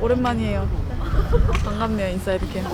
오랜만이에요. 반갑네요 인사이드 캠.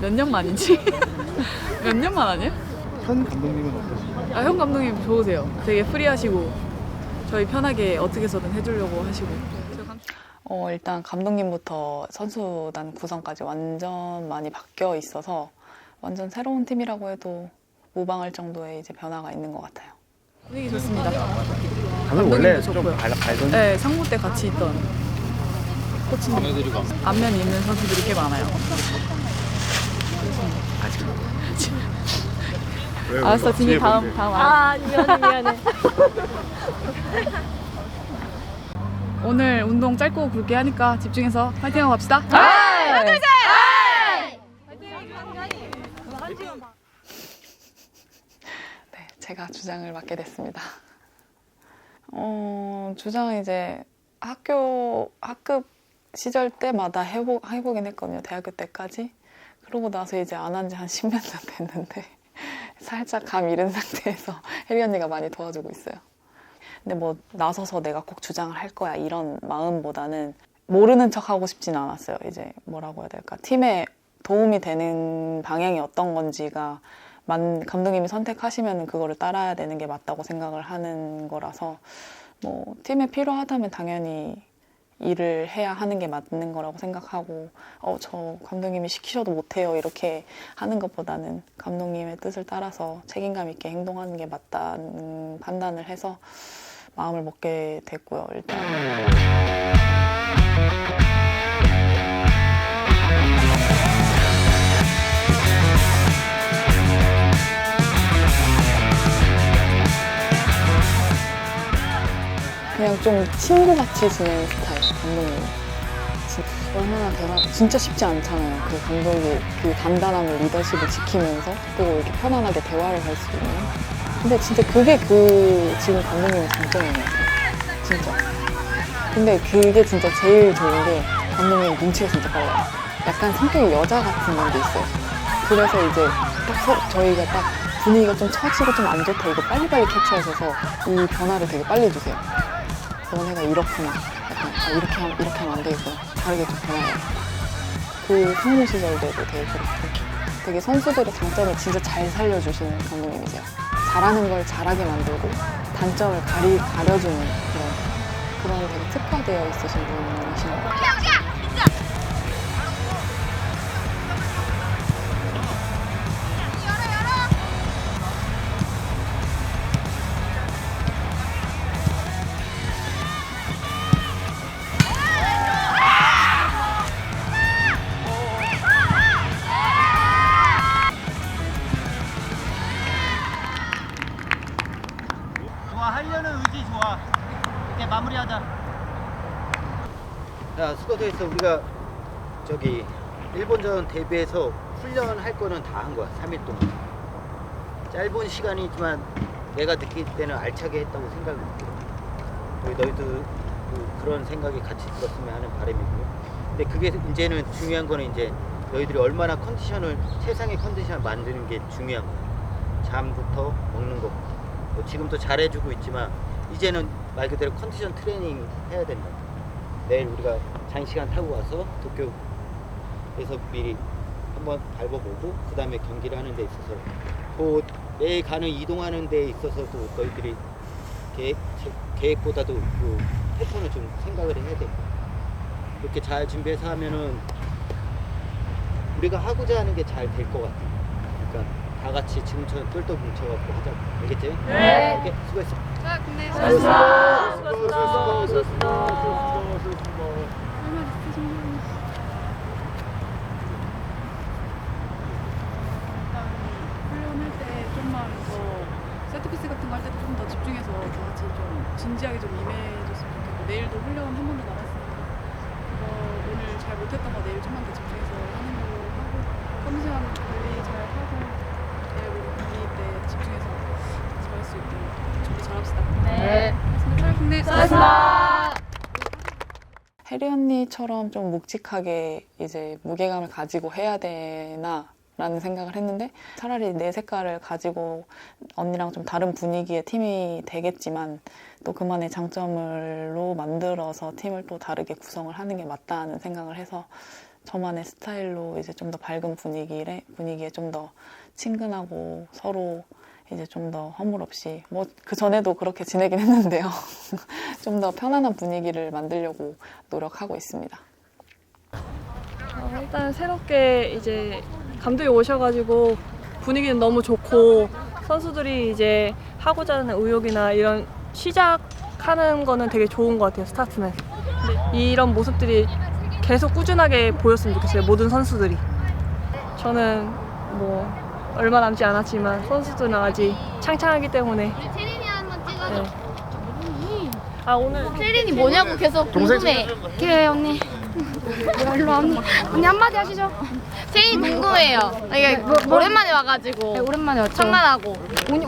몇년 만이지? 몇 년 만 아니에요? 현 감독님은 어떠세요? 아, 형 감독님 좋으세요. 되게 프리하시고 저희 편하게 어떻게 해서든 해주려고 하시고. 어, 일단 감독님부터 선수단 구성까지 완전 많이 바뀌어 있어서 완전 새로운 팀이라고 해도 무방할 정도의 이제 변화가 있는 것 같아요. 분위기 좋습니다. 감독 원래 감독님도 좀 좋고요. 발, 발전 네, 상무 때 같이 있던 코치님 안면이 있는 선수들이 꽤 많아요. 아직 왜, 알았어, 왜, 진이 왜, 다음 왜, 다음 아, 아. 미안해, 미안해. 오늘 운동 짧고 굵게 하니까 집중해서 파이팅하고 갑시다. 네, 제가 주장을 맡게 됐습니다. 어, 주장은 이제 학교 학급 시절 때마다 해보, 해보긴 했거든요. 대학교 때까지. 그러고 나서 이제 안 한 지 한 10년 전 됐는데 살짝 감 잃은 상태에서 혜리 언니가 많이 도와주고 있어요. 근데 뭐 나서서 내가 꼭 주장을 할 거야 이런 마음보다는 모르는 척 하고 싶진 않았어요. 이제 뭐라고 해야 될까 팀에 도움이 되는 방향이 어떤 건지가 만 감독님이 선택하시면 그거를 따라야 되는 게 맞다고 생각을 하는 거라서 뭐 팀에 필요하다면 당연히 일을 해야 하는 게 맞는 거라고 생각하고 어 저 감독님이 시키셔도 못해요 이렇게 하는 것보다는 감독님의 뜻을 따라서 책임감 있게 행동하는 게 맞다는 판단을 해서 마음을 먹게 됐고요 일단 좀 친구같이 지내는 스타일 감독님. 진- 얼마나 대단 진짜 쉽지 않잖아요. 그 감독이 그 단단함을 리더십을 지키면서 또 이렇게 편안하게 대화를 할 수 있는. 근데 진짜 그게 그 지금 감독님의 장점인 것 같아요. 진짜. 근데 그게 진짜 제일 좋은 게 감독님 눈치가 진짜 빨라요. 약간 성격이 여자 같은 면도 있어요. 그래서 이제 딱 서- 저희가 딱 분위기가 좀 처지고 좀 안 좋다 이거 빨리빨리 캐치하셔서 이 변화를 되게 빨리 주세요 너네가 이렇구나. 약간 아, 이렇게 하면 이렇게 하면 안 되겠구나. 다르게 좀 변화해. 그 상무 시절 때도 되게 그렇고 되게 선수들의 장점을 진짜 잘 살려주시는 감독님이세요. 잘하는 걸 잘하게 만들고 단점을 가리 가려주는 그런 그런 되게 특화되어 있으신 분이신 것 같아요. 야 수고했어 우리가 저기 일본전 대비해서 훈련할 거는 다 한 거야 3일 동안. 짧은 시간이지만 내가 느낄 때는 알차게 했다고 생각을 해 우리 너희도 그- 그런 생각이 같이 들었으면 하는 바람이고요. 근데 그게 이제는 중요한 거는 이제 너희들이 얼마나 컨디션을 최상의 컨디션을 만드는 게 중요한 거야. 잠부터 먹는 거. 뭐 지금도 잘해주고 있지만 이제는 말 그대로 컨디션 트레이닝 해야 된다. 내일 우리가 장시간 타고 와서 도쿄에서 미리 한번 밟아보고 그 다음에 경기를 하는 데 있어서 또 내일 가는 이동하는 데 있어서도 너희들이 계획, 계획보다도 그 패턴을 좀 생각을 해야 돼. 이렇게 잘 준비해서 하면은 우리가 하고자 하는 게 잘 될 것 같아. 다 같이 지금처럼 똘똘 뭉쳐갖고 하자. 알겠지? 네. 오케이, 수고했어. 훈련할 때 좀만 더 세트피스 같은 거 할 때도 좀 더 집중해서 다 같이 좀 진지하게 좀 임해줬으면 좋겠고 내일도 훈련 한번더 남았으니까 그거 오늘 잘 못했던 거 내일 좀만 더 집중해서 하는 걸로 하고 컨디션 관리 잘 하고 집중해서 잘할 수 있도록 준비 잘합시다. 네. 수고하셨습니다. 혜리 언니처럼 좀 묵직하게 이제 무게감을 가지고 해야 되나 라는 생각을 했는데 차라리 내 색깔을 가지고 언니랑 좀 다른 분위기의 팀이 되겠지만 또 그만의 장점을로 만들어서 팀을 또 다르게 구성을 하는 게 맞다는 생각을 해서 저만의 스타일로 이제 좀 더 밝은 분위기에 분위기에 좀 더 친근하고 서로 이제 좀 더 허물 없이 뭐 그 전에도 그렇게 지내긴 했는데요. 좀 더 편안한 분위기를 만들려고 노력하고 있습니다. 어, 일단 새롭게 이제 감독이 오셔가지고 분위기는 너무 좋고 선수들이 이제 하고자 하는 의욕이나 이런 시작하는 거는 되게 좋은 것 같아요 스타트는 이런 모습들이 계속 꾸준하게 보였으면 좋겠어요 모든 선수들이 저는 뭐 얼마 남지 않았지만 선수들은 아직 창창하기 때문에 세린이 한번 찍어줘. 네. 아 오늘 세린이 뭐냐고 계속 궁금해. 그래 언니. 일로 와 언니. 언니 한마디 하시죠. 세린이 궁금해요. 이게 오랜만에 와가지고. 네, 오랜만에 왔죠. 장난하고.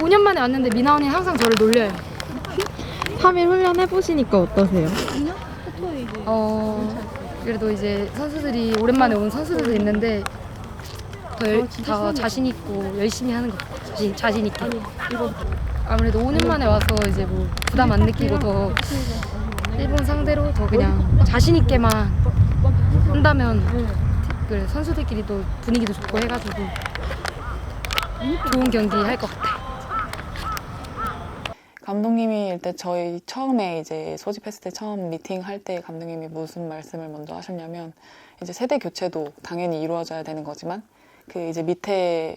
5, 년 만에 왔는데 미나 언니 항상 저를 놀려요. 3일 훈련 해보시니까 어떠세요? 어, 그래도 이제 선수들이 오랜만에 온 선수들도 있는데 더, 열- 더 자신 있고 열심히 하는 것 같아요. 자신, 자신 있게. 아무래도 5년 만에 와서 이제 뭐 부담 안 느끼고 더 일본 상대로 더 그냥 자신 있게만 한다면 그 선수들끼리도 분위기도 좋고 해가지고 좋은 경기 할 것 같아요. 감독님이 일단 저희 처음에 이제 소집했을 때 처음 미팅 할 때 감독님이 무슨 말씀을 먼저 하셨냐면 이제 세대 교체도 당연히 이루어져야 되는 거지만 그 이제 밑에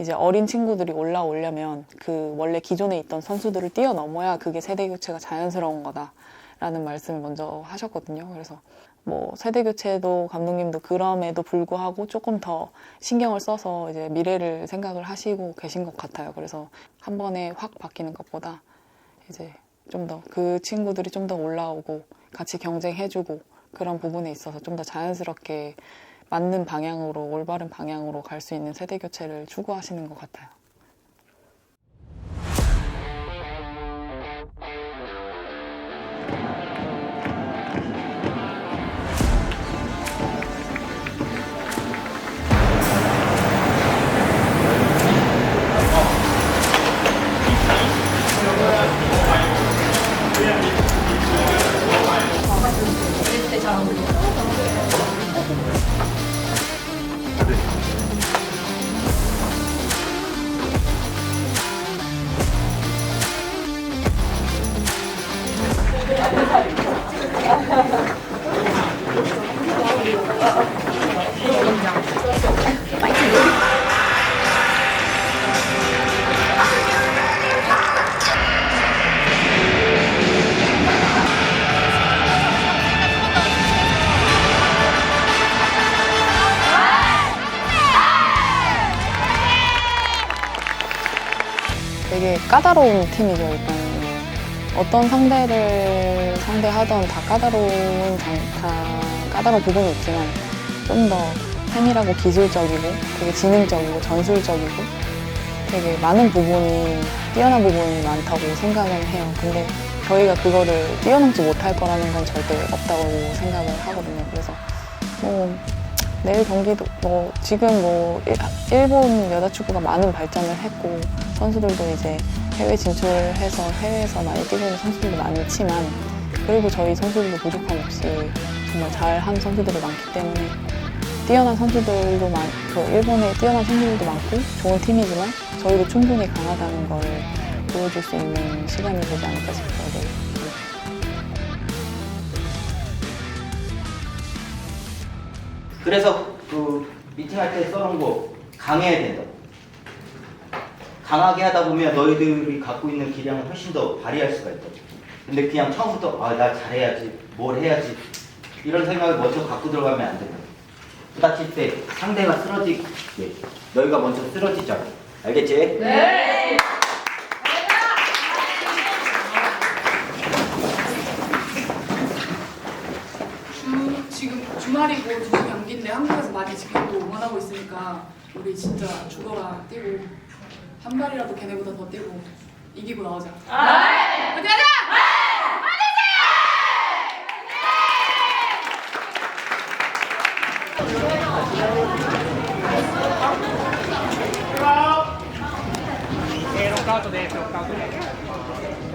이제 어린 친구들이 올라오려면 그 원래 기존에 있던 선수들을 뛰어넘어야 그게 세대 교체가 자연스러운 거다라는 말씀을 먼저 하셨거든요. 그래서 뭐 세대 교체도 감독님도 그럼에도 불구하고 조금 더 신경을 써서 이제 미래를 생각을 하시고 계신 것 같아요. 그래서 한 번에 확 바뀌는 것보다 이제 좀 더 그 친구들이 좀 더 올라오고 같이 경쟁해주고 그런 부분에 있어서 좀 더 자연스럽게 맞는 방향으로 올바른 방향으로 갈 수 있는 세대 교체를 추구하시는 것 같아요. 까다로운 팀이죠, 일단은. 어떤 상대를 상대하던 다 까다로운, 장- 다 까다로운 부분이 있지만 좀 더 세밀하고 기술적이고 되게 지능적이고 전술적이고 되게 많은 부분이 뛰어난 부분이 많다고 생각을 해요. 근데 저희가 그거를 뛰어넘지 못할 거라는 건 절대 없다고 생각을 하거든요. 그래서 뭐 내일 경기도 뭐 지금 뭐 일- 일본 여자 축구가 많은 발전을 했고 선수들도 이제 해외 진출을 해서 해외에서 많이 뛰고 있는 선수들도 많지만 그리고 저희 선수들도 부족함 없이 정말 잘한 선수들이 많기 때문에 뛰어난 선수들도 많고 일본에 뛰어난 선수들도 많고 좋은 팀이지만 저희도 충분히 강하다는 거를 보여줄 수 있는 시간이 되지 않을까 싶어요. 그래서 그 미팅할 때 써놓은 거 강해야 된다. 강하게 하다 보면 너희들이 갖고 있는 기량을 훨씬 더 발휘할 수가 있다. 근데 그냥 처음부터 아 나 잘해야지, 뭘 해야지 이런 생각을 먼저 갖고 들어가면 안 된다. 부닥칠 때 상대가 쓰러지게 너희가 먼저 쓰러지자. 알겠지? 주, 주말이고 주중 경기인데 한국에서 많이 지켜보고 응원하고 있으니까 우리 진짜 죽어라 뛰고 한 발이라도 걔네보다 더 뛰고 이기고 나오자. 화이팅! 화이팅! 6カウトです、6カウトです。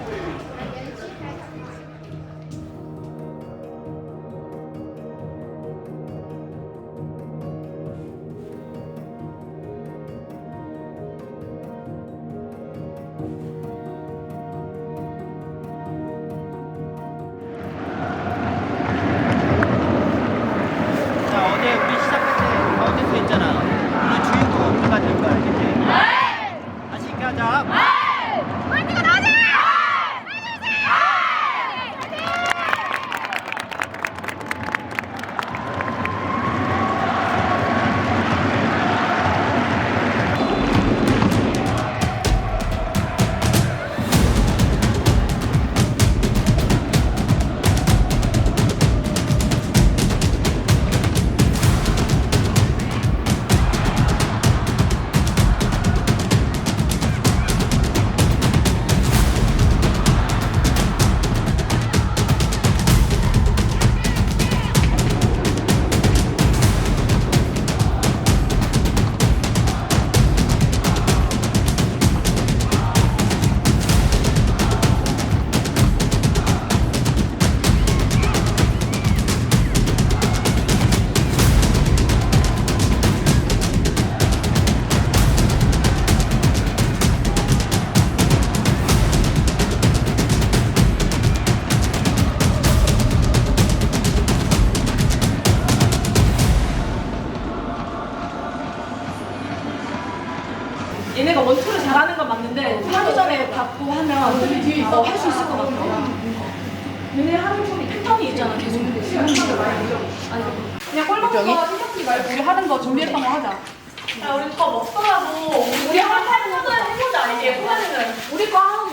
거 준비했던 거 하자. 야 우리 더 먹더라도 우리 한 판은 해보자 이게 후반에는 우리 거 하고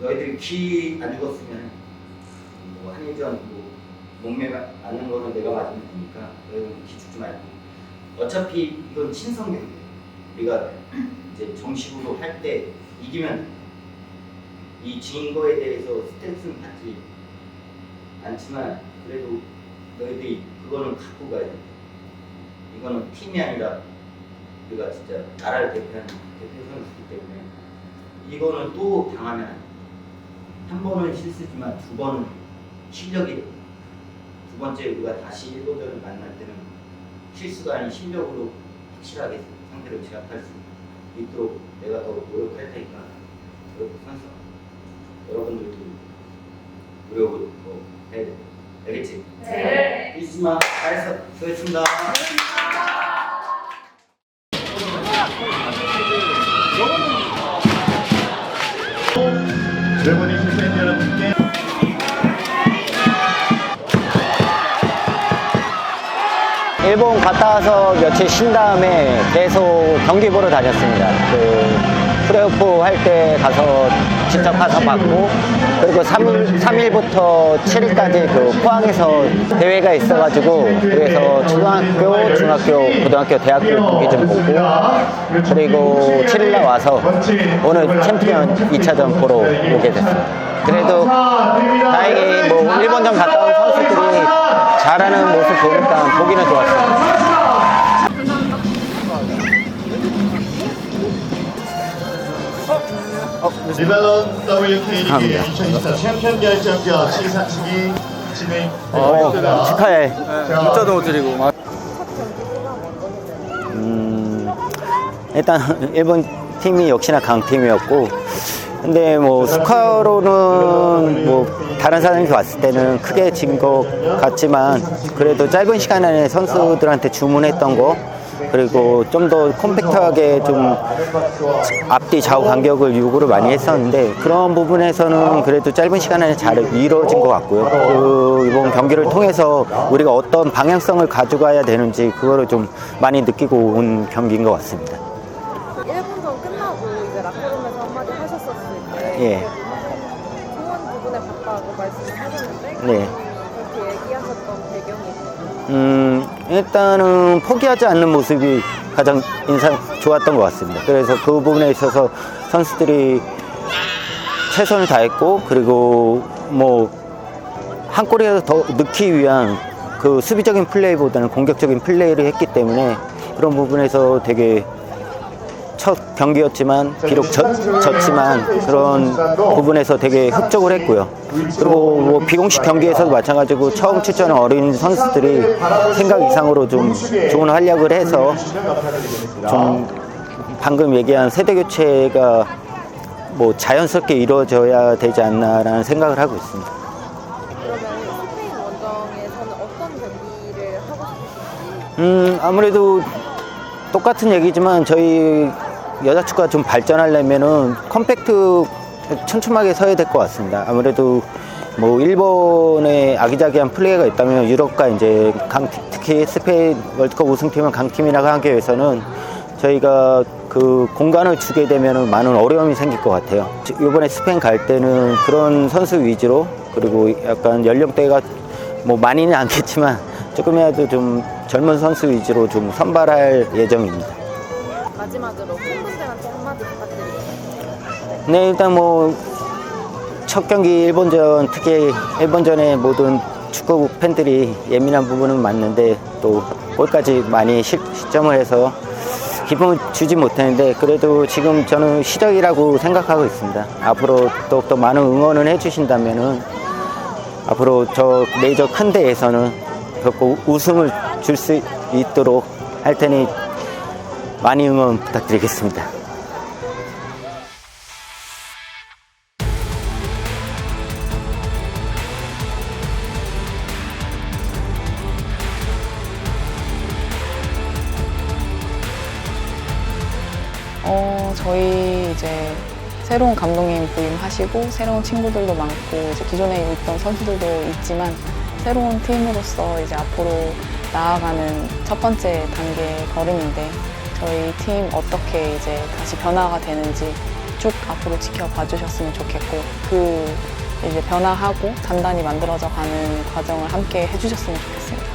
너희들이 기 안 죽었으면 뭐 한일전 뭐 몸매 맞는 거는 내가 맞으면 되니까 너희들 기 죽지 말고 어차피 이건 친선경기예요. 우리가 이제 정식으로 할 때 이기면 이 진 거에 대해서 스트레스는 받지 않지만 그래도 너희들이 그거는 갖고 가야 돼. 이거는 팀이 아니라 우리가 진짜 나라를 대표하는 대표 선수이기 때문에 이거는 또 당하면 안 돼. 한 번은 실수지만 두 번은 실력이 돼. 두 번째 우리가 다시 일본전을 만날 때는 실수가 아닌 실력으로 확실하게 상대를 제압할 수 있도록 내가 더 노력할 테니까 여러분 선수 여러분들도 노력을 더 해야 돼. 알겠지? 네. 이수마 잘했어. 수고했습니다. 실팬 여러분께 일본 갔다 와서 며칠 쉰 다음에 계속 경기 보러 다녔습니다. 그 프레오프 할 때 가서 직접 가서 봤고 그리고 3일, 3일부터 7일까지 그 포항에서 대회가 있어가지고 그래서 초등학교, 중학교, 고등학교, 대학교 경기 좀 보고 그리고 7일날 와서 오늘 챔피언 2차전 보러 오게 됐습니다. 그래도 다행히 뭐 일본전 갔다 온 선수들이 잘하는 모습 보니까 보기는 좋았어요. 리바론 WK 리그 감사합니다. 2024 챔피언 결정전 시상식이 진행됩니다. 어, 축하해. 문자도 못 드리고. 음, 일단 일본 팀이 역시나 강팀이었고 근데 뭐 스코어로는 뭐 다른 사람이 봤을 때는 크게 진 것 같지만 그래도 짧은 시간 안에 선수들한테 주문했던 거 그리고 좀 더 컴팩트하게 좀 앞뒤 좌우 간격을 요구를 많이 했었는데 그런 부분에서는 그래도 짧은 시간 안에 잘 이루어진 것 같고요. 그 이번 경기를 통해서 우리가 어떤 방향성을 가져가야 되는지 그거를 좀 많이 느끼고 온 경기인 것 같습니다. 예. 응원 부분에 봤다고 말씀을 하셨는데 네. 그렇게 얘기하셨던 배경이 음, 일단은 포기하지 않는 모습이 가장 인상 좋았던 것 같습니다. 그래서 그 부분에 있어서 선수들이 최선을 다했고, 그리고 뭐, 한 골이라도 더 넣기 위한 그 수비적인 플레이보다는 공격적인 플레이를 했기 때문에 그런 부분에서 되게 첫 경기였지만 비록 졌, 졌지만 그런 부분에서 되게 흡족을 했고요. 그리고 뭐 비공식 경기에서도 마찬가지고 처음 출전한 어린 선수들이 생각 이상으로 좀 좋은 활약을 해서 좀 방금 얘기한 세대 교체가 뭐 자연스럽게 이루어져야 되지 않나라는 생각을 하고 있습니다. 그러면 스페인 원정에서는 어떤 경기를 하고 싶으신지 음, 아무래도 똑같은 얘기지만 저희 여자 축구가 좀 발전하려면은 컴팩트 촘촘하게 서야 될 것 같습니다. 아무래도 뭐 일본의 아기자기한 플레이가 있다면 유럽과 이제 강 특히 스페인 월드컵 우승팀은 강팀이라고 하기 위해서는 저희가 그 공간을 주게 되면은 많은 어려움이 생길 것 같아요. 이번에 스페인 갈 때는 그런 선수 위주로 그리고 약간 연령대가 뭐 많이는 않겠지만 조금이라도 좀 젊은 선수 위주로 좀 선발할 예정입니다. 마지막으로 네, 일단 뭐 첫 경기 일본전 특히 일본전에 모든 축구 팬들이 예민한 부분은 맞는데 또 골까지 많이 실, 실점을 해서 기쁨을 주지 못했는데 그래도 지금 저는 시작이라고 생각하고 있습니다. 앞으로 더욱더 많은 응원을 해주신다면은 앞으로 저 메이저 큰 대회에서는 결코 우승을 줄 수 있도록 할 테니 많이 응원 부탁드리겠습니다. 어, 저희 이제 새로운 감독님 부임하시고 새로운 친구들도 많고 이제 기존에 있던 선수들도 있지만 새로운 팀으로서 이제 앞으로 나아가는 첫 번째 단계 걸음인데 저희 팀 어떻게 이제 다시 변화가 되는지 쭉 앞으로 지켜봐 주셨으면 좋겠고 그 이제 변화하고 단단히 만들어져 가는 과정을 함께 해주셨으면 좋겠습니다.